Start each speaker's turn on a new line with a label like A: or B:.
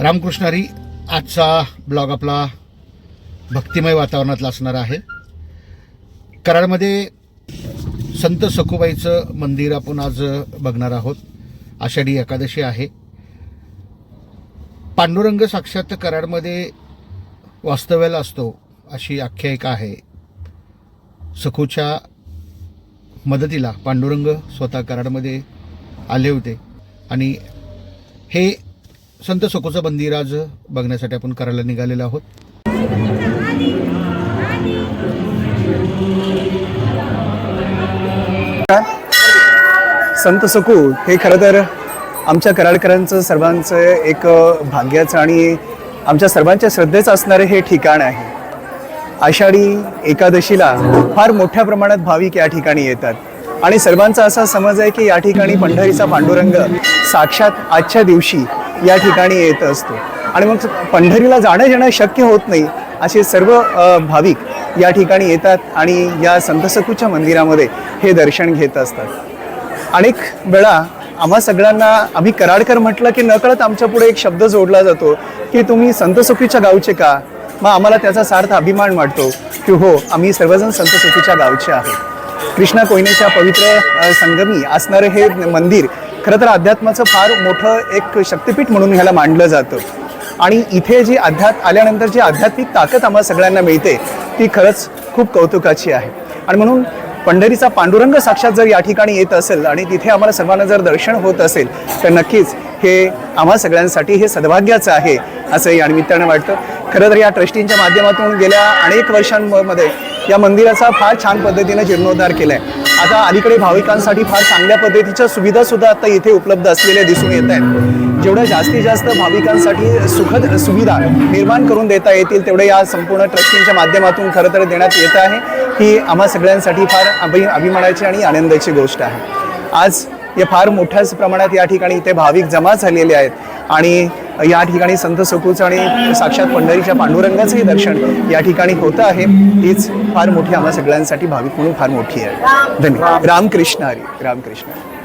A: रामकृष्णारी आजचा ब्लॉग आपला भक्तिमय वातावरणातला असणार आहे. कराडमध्ये संत सखुबाईचं मंदिर आपण आज बघणार आहोत. आषाढी एकादशी आहे. पांडुरंग साक्षात कराडमध्ये वास्तव्याला असतो अशी आख्यायिका आहे. सखूच्या मदतीला पांडुरंग स्वतः कराडमध्ये आले होते. आणि हे संत सखूचं मंदिर आज बघण्यासाठी आपण करायला निघालेलो आहोत.
B: संत सकू हे खरं तर आमच्या कराडकरांचं सर्वांचं एक भाग्याचं आणि आमच्या सर्वांच्या श्रद्धेचं असणारे हे ठिकाण आहे. आषाढी एकादशीला फार मोठ्या प्रमाणात भाविक या ठिकाणी येतात. आणि सर्वांचा असा समज आहे की या ठिकाणी पंढरीचा पांडुरंग साक्षात आजच्या दिवशी या ठिकाणी येत असतो. आणि मग पंढरीला जाणं येणं शक्य होत नाही असे सर्व भाविक या ठिकाणी येतात आणि या संतसकूच्या मंदिरामध्ये हे दर्शन घेत असतात. अनेक वेळा आम्हा सगळ्यांना आम्ही कराडकर म्हटलं की नकळत आमच्या पुढे एक शब्द जोडला जातो की तुम्ही संतसुखीच्या गावचे का? मग आम्हाला त्याचा सार्थ अभिमान वाटतो की हो आम्ही सर्वजण संतसुखीच्या गावचे आहोत. कृष्णा कोयनेच्या पवित्र संगमी असणारे हे मंदिर खरं तर अध्यात्माचं फार मोठं एक शक्तिपीठ म्हणून ह्याला मांडलं जातं. आणि इथे जी अध्यात आल्यानंतर जी आध्यात्मिक ताकद आम्हाला सगळ्यांना मिळते ती खरंच खूप कौतुकाची आहे. आणि म्हणून पंढरीचा पांडुरंग साक्षात जर या ठिकाणी येत असेल आणि तिथे आम्हाला सर्वांना जर दर्शन होत असेल तर नक्कीच हे आम्हा सगळ्यांसाठी हे सद्भाग्याचं आहे असं या निमित्तानं वाटतं. खरं तर या ट्रस्टींच्या माध्यमातून गेल्या अनेक वर्षांमध्ये या मंदिराचा फार छान पद्धतीनं जीर्णोद्धार केला आहे आता अलीकडे भाविकांसाठी फार चांगल्या पद्धतीच्या सुविधा सुद्धा आता इथे उपलब्ध असलेल्या दिसून येत आहेत. जेवढ्या जास्तीत जास्त भाविकांसाठी सुखद सुविधा निर्माण करून देता येतील तेवढे या संपूर्ण ट्रस्टिंगच्या माध्यमातून खरं तर देण्यात येत आहे. ही आम्हा सगळ्यांसाठी फार अभि अभिमानाची आणि आनंदाची गोष्ट आहे. आज या फार मोठ्याच प्रमाणात या ठिकाणी इथे भाविक जमा झालेले आहेत. आणि या ठिकाणी संत सखूचं आणि साक्षात पंढरीच्या पांडुरंगाचंही दर्शन या ठिकाणी होतं आहे. हीच फार मोठी आम्हा सगळ्यांसाठी भाविक म्हणून फार मोठी आहे. धन्यवाद. रामकृष्ण हरी. रामकृष्ण. हरी.